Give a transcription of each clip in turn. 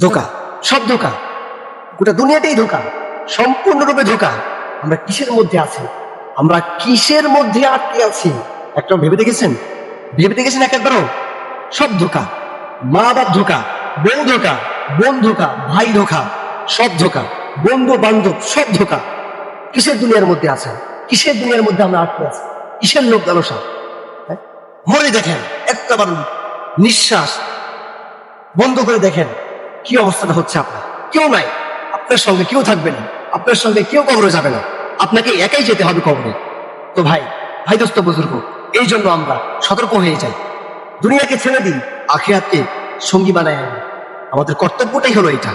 ধোকা, সব ধোকা। গোটা দুনিয়াতেই ধোকা, সম্পূর্ণরূপে ধোকা। আমরা কিসের মধ্যে আছি? আমরা কিসের মধ্যে আটকে আছি? একটা ভেবে দেখেছেন? ভেবে দেখেছেন এক একবারও? সব ধোকা, মা বাপ ধোকা বউ ধোকা, বোন ধোকা, ভাই ধোকা, সব ধোকা, বন্ধু বান্ধব, সব ধোকা। কিসের দুনিয়ার মধ্যে আছে? কিসের দুনিয়ার মধ্যে আমরা আটকে আছি? কিসের লোক লালসা? হ্যাঁ? মরে দেখেন, একটাবার নিঃশ্বাস বন্ধ করে দেখেন। কি অবস্থাটা হচ্ছে আপনার? কেউ নাই। আপনার সঙ্গে কেউ থাকবে না। আপনার সঙ্গে কেউ কবরে যাবে না। আপনাকে একাই যেতে হবে কবরে। তো ভাই ভাই দোস্ত বুজুর্গ, এই জন্য আমরা সতর্ক হয়ে যাই। দুনিয়াকে ছেড়ে দিই আখিরাতকে সঙ্গী বানায় আনি আমাদের কর্তব্যটাই হলো এটা।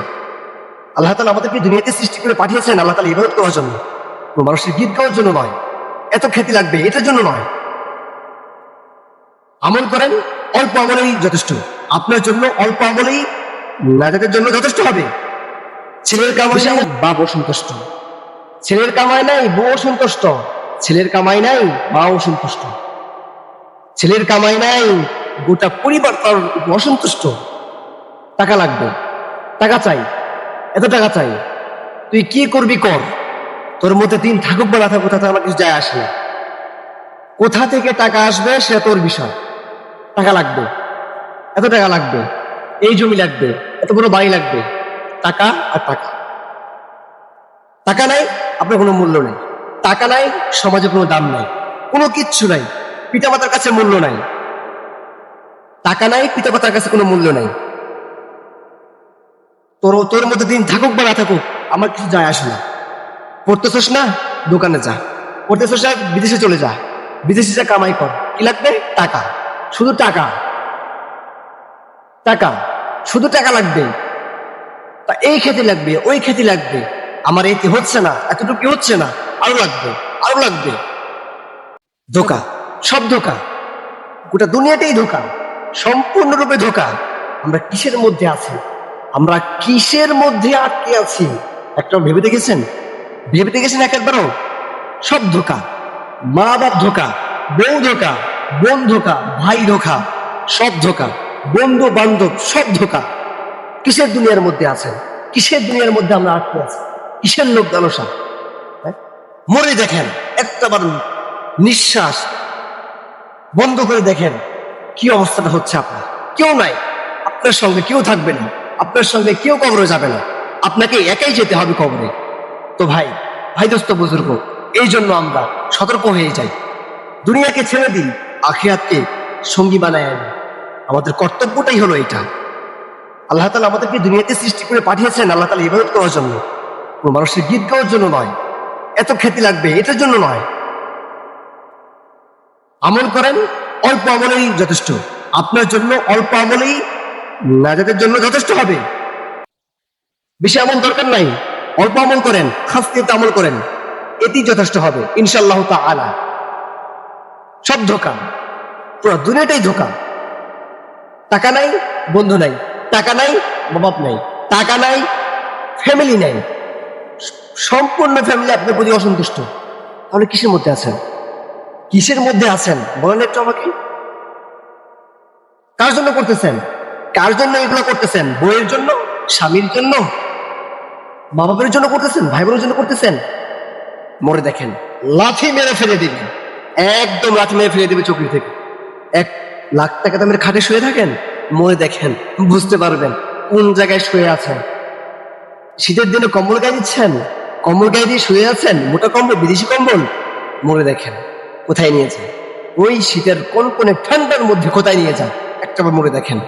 আল্লাহ তালা আমাদেরকে দুনিয়াতে সৃষ্টি করে পাঠিয়েছেন আল্লাহ তালা ইবাদত করার জন্য। কোনো মানুষের গীত গাওয়ার জন্য নয়। এত খ্যাতি লাগবে, এটার জন্য নয়। আমল করেন, অল্প আমলেই যথেষ্ট। আপনার জন্য অল্প আমলেই নাজাতের জন্য যথেষ্ট হবে। ছেলের কামাই নাই বাপ অসন্তুষ্ট ছেলের কামাই নাই বউ অসন্তুষ্ট ছেলের কামাই নাই মা অসন্তুষ্ট ছেলের কামাই নাই গোটা পরিবার তার অসন্তুষ্ট। টাকা লাগবে টাকা চাই এত টাকা চাই। তুই কি করবি কর? তোর মধ্যে দিন থাকুক বা না থাকুক তাতে আমার কিছু যায় আসে না। কোথা থেকে টাকা আসবে সে তোর বিষয়। টাকা লাগবে এত টাকা লাগবে। এই জমি লাগবে, এত বড় বাড়ি লাগবে। টাকা আর টাকা। টাকা নাই, আপনার কোনো মূল্য নেই। টাকা নাই, সমাজে কোনো দাম নাই। কোনো কিচ্ছু নাই। পিতামাতার কাছে মূল্য নাই। টাকা নাই, পিতামাতার কাছে কোনো মূল্য নাই। তোর তোর মধ্যে দিন থাকুক বা না থাকুক, আমার কিছু যায় আসে না। পড়তেছস না, দোকানে যা। পড়তে পড়তেছস না, বিদেশে চলে যা। বিদেশে যা কামাই কর। কি লাগবে? টাকা। শুধু টাকা। টাকা। শুধু টাকা লাগবে। তা এই খেতে লাগবে, ওই খেতে লাগবে। আমার এতে হচ্ছে না, এতটুকু হচ্ছে না? আরও লাগবে আরও লাগবে। ধোকা, সব ধোকা। গোটা দুনিয়াটাই ধোকা, সম্পূর্ণরূপে ধোকা। আমরা কিসের মধ্যে আছি? আমরা কিসের মধ্যে আটকে আছি? একটা ভেবে দেখেছেন? ভেবে দেখেছেন এক একবারও? সব ধোকা। মা বাপ ধোকা, বউ ধোকা, বোন ধোকা, ভাই ধোকা, সব ধোকা। বন্ধু বান্ধব সব ধোকা। কিসের দুনিয়ার মধ্যে আছেন কিসের দুনিয়ার মধ্যে আমরা আটকে আছি? কিসের লোক লালসা হ্যাঁ? মরে দেখেন, একটাবার নিঃশ্বাস বন্ধ করে দেখেন, কি অবস্থাটা হচ্ছে আপনার? কেউ নাই, আপনার সঙ্গে কেউ থাকবে না, আপনার সঙ্গে কেউ কবরে যাবে না। আপনাকে একাই যেতে হবে কবরে। তো ভাই ভাই দোস্ত বুজুর্গ, এই জন্য আমরা সতর্ক হয়ে যাই। দুনিয়াকে ছেড়ে দিই আখিরাতকে সঙ্গী বানায় আনি। আমাদের কর্তব্যটাই হলো এটা। আল্লাহ তালা আমাদেরকে দুনিয়াতে সৃষ্টি করে পাঠিয়েছেন, আল্লাহ তালা ইবাদত করার জন্য। কোনো মানুষের গীত গাওয়ার জন্য নয়। এত খ্যাতি লাগবে, এটার জন্য নয়। আমল করেন, অল্প আমলেই যথেষ্ট। আপনার জন্য অল্প আমলেই নাজাতের জন্য যথেষ্ট হবে। বেশি আমল দরকার নাই। অল্প আমল করেন খাসকিতে আমল করেন এটি যথেষ্ট হবে ইনশাল্লাহ তা আলা সব ধোকা। পুরো দুনিয়াটাই ধোকা। টাকা নাই, বন্ধু নাই। টাকা নাই বাবাপ নাই। টাকা নাই ফ্যামিলি নাই। সম্পূর্ণ ফ্যামিলি আপনার প্রতি অসন্তুষ্ট। তাহলে কিসের মধ্যে আছেন? কিসের মধ্যে আছেন? বলেন একটু আমাকে। কার জন্য করতেছেন? কার জন্য এগুলো করতেছেন? বইয়ের জন্য? স্বামীর জন্য? মা বাবার জন্য করতেছেন? ভাই বোনের জন্য করতেছেন? মরে দেখেন, লাথি মেরে ফেলে দিবেন। একদম লাথি মেরে ফেলে দেবে চোখের থেকে। এক লাখ টাকা দামের খাটে শুয়ে থাকেন? মরে দেখেন, বুঝতে পারবেন কোন জায়গায় শুয়ে আছেন। শীতের দিনে কম্বল গায়ে দিচ্ছেন? কম্বল গায়ে দিয়ে শুয়ে আছেন? মোটা কম্বল, বিদেশি কম্বল? মরে দেখেন, কোথায় নিয়ে যান? ওই শীতের কোন কোন ঠান্ডার মধ্যে কোথায় নিয়ে যান? একটাবার মরে দেখেন,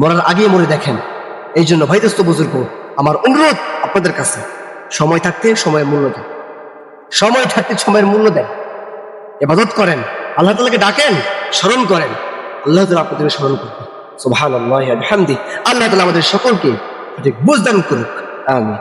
মরার আগে মরে দেখেন। এই জন্য ভাইদস্ত বুজুর্গ, আমার অনুরোধ আপনাদের কাছে, সময় থাকতে সময়ের মূল্য দেন। সময় থাকতে সময়ের মূল্য দেন। এবাদত করেন, আল্লাহ তালাকে ডাকেন, স্মরণ করেন। আল্লাহ তালা আপনাদের স্মরণ করবেন সুবহান আল্লাহ আল্লাহ তালা আমাদের সকলকে সঠিক বুঝদান করুক। আমি